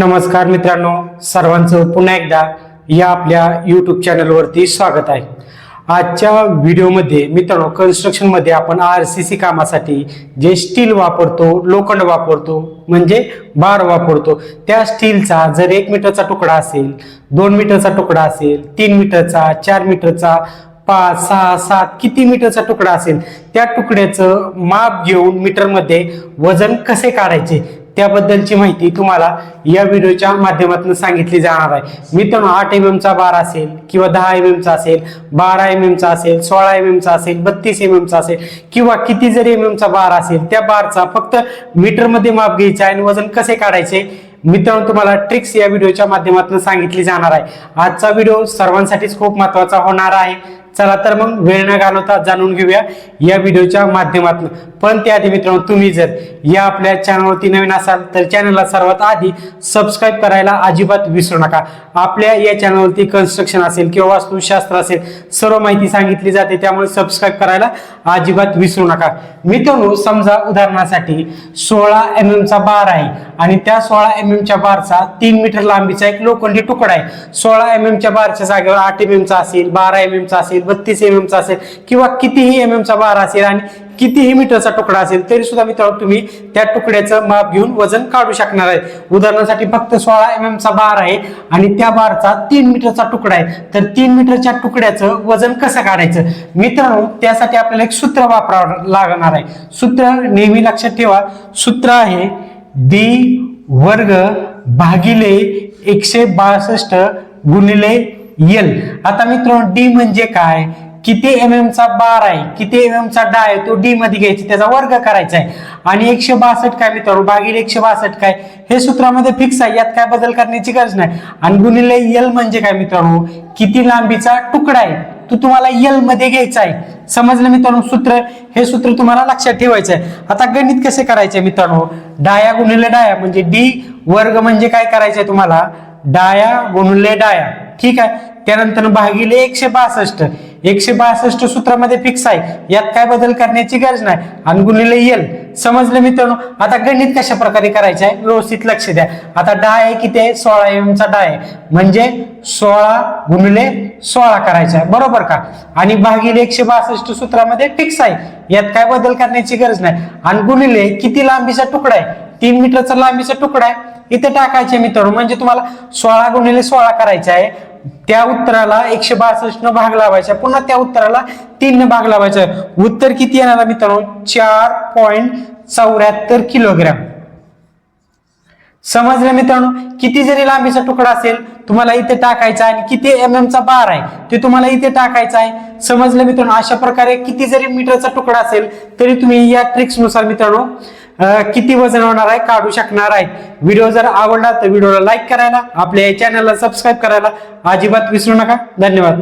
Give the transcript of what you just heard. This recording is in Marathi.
नमस्कार मित्रांनो सर्वांचं पुन्हा एकदा या आपल्या यूट्यूब चॅनलवरती स्वागत आहे. आजच्या व्हिडिओमध्ये मित्रांनो कन्स्ट्रक्शनमध्ये आपण आर सी सी कामासाठी जे स्टील वापरतो लोखंड वापरतो म्हणजे बार वापरतो त्या स्टीलचा जर एक मीटरचा तुकडा असेल दोन मीटरचा तुकडा असेल तीन मीटरचा चार मीटरचा पाच सहा सात किती मीटरचा तुकडा असेल त्या तुकड्याचं माप घेऊन मीटरमध्ये वजन कसे काढायचे त्याबद्दलची माहिती तुम्हाला या व्हिडिओच्या माध्यमातून सांगितली जाणार आहे. मित्रांनो आठ एम एमचा बार असेल किंवा दहा एम एमचा असेल बारा एम एमचा असेल सोळा एम एमचा असेल बत्तीस एम एमचा असेल किंवा किती जरी एम एमचा बार असेल त्या बारचा फक्त मीटरमध्ये माप घ्यायचा आणि वजन कसे काढायचे? मित्रांनो तुम्हाला ट्रिक्स या व्हिडिओच्या माध्यमातून सांगितली जाणार आहे. आजचा व्हिडिओ सर्वांसाठीच खूप महत्त्वाचा होणार आहे. चला तर मग वेळ न घालवता जाणून घेऊया या व्हिडिओच्या माध्यमातून. पण त्याआधी मित्रांनो तुम्ही जर या आपल्या चॅनलवरती नवीन असाल तर चॅनलला सर्वात आधी सबस्क्राईब करायला अजिबात विसरू नका. आपल्या या चॅनलवरती कन्स्ट्रक्शन असेल किंवा वास्तुशास्त्र असेल सर्व माहिती सांगितली जाते त्यामुळे सबस्क्राईब करायला अजिबात विसरू नका. मित्रांनो समजा उदाहरणासाठी सोळा एम एमचा बार आहे आणि त्या सोळा एम एमच्या बारचा तीन मीटर लांबीचा एक लोखंडी तुकडा आहे. सोळा एम एमच्या बारच्या जागेवर आठ एम एमचा असेल बारा एम एमचा असेल बत्तीस एम एमचा असेल किंवा कितीही एम एमचा बार असेल आणि कितीही मीटरचा तुकडा असेल तरी सुद्धा मित्रांनो तुम्ही त्या तुकड्याचं माप घेऊन वजन काढू शकणार आहे. उदाहरणासाठी फक्त सोळा एम एम चा बार आहे आणि त्या बारचा तीन मीटरचा तुकडा आहे. तर तीन मीटरच्या तुकड्याचं वजन कसं काढायचं? मित्रांनो त्यासाठी आपल्याला एक सूत्र वापरावं लागणार आहे. सूत्र नेहमी लक्षात ठेवा. सूत्र आहे डी वर्ग भागिले एकशे बासष्ट गुणिले एल आता मित्रांनो डी म्हणजे काय? किती एम एम चा बार आहे किती एम एम चा डा आहे तो डी मध्ये घ्यायचा त्याचा वर्ग करायचा आहे. आणि एकशे बासष्ट काय मित्रांनो भागील एकशे बासष्ट काय हे सूत्रामध्ये फिक्स आहे यात काय बदल करण्याची गरज नाही. आणि गुणिले एल म्हणजे काय मित्रांनो किती लांबीचा तुकडा आहे तो तुम्हाला एलमध्ये घ्यायचा आहे. समजलं मित्रांनो सूत्र? हे सूत्र तुम्हाला लक्षात ठेवायचं आहे. आता गणित कसे करायचे मित्रांनो? डाया गुणिले डाया म्हणजे डी वर्ग म्हणजे काय करायचंय तुम्हाला? डाया गुणिले डाया. ठीक आहे? त्यानंतर भागिले एकशे बासष्ट. एकशे बासष्ट सूत्रामध्ये फिक्स आहे. यात काय बदल करण्याची गरज नाही. आणि गुणिले येल समजलं मित्रांनो? आता गणित कशा प्रकारे करायचं आहे? व्यवस्थित लक्ष द्या. आता डा आहे किती आहे? सोळा एम चा आहे. म्हणजे सोळा गुणिले सोळा करायचा आहे. बरोबर का? आणि भागिले एकशे बासष्ट सूत्रामध्ये फिक्स आहे. यात काय बदल करण्याची गरज नाही. आणि गुणिले किती लांबीचा तुकडा आहे? तीन मीटरचा लांबीचा तुकडा आहे. इथे टाकायचे मित्रांनो. म्हणजे तुम्हाला सोळा गुणिले सोळा करायचा आहे. त्या उत्तराला एकशे बासष्ट न भाग लावायचा पुन्हा त्या उत्तराला तीन न भाग लावायचा. उत्तर किती येणार मित्रांनो? चार पॉइंट चौऱ्याहत्तर किलोग्रॅम. समजलं मित्रांनो? किती जरी लांबीचा तुकडा असेल तुम्हाला इथे टाकायचा आहे आणि किती एम एम चा बार आहे ते तुम्हाला इथे टाकायचा आहे. समजलं मित्रांनो? अशा प्रकारे किती जरी मीटरचा तुकडा असेल तरी तुम्ही या ट्रिक्सनुसार मित्रांनो किती वजन होणार आहे काढू शकणार आहे. व्हिडिओ जर आवडला तर व्हिडिओला लाईक करायला आपल्या चॅनलला सबस्क्राईब करायला अजिबात विसरू नका. धन्यवाद.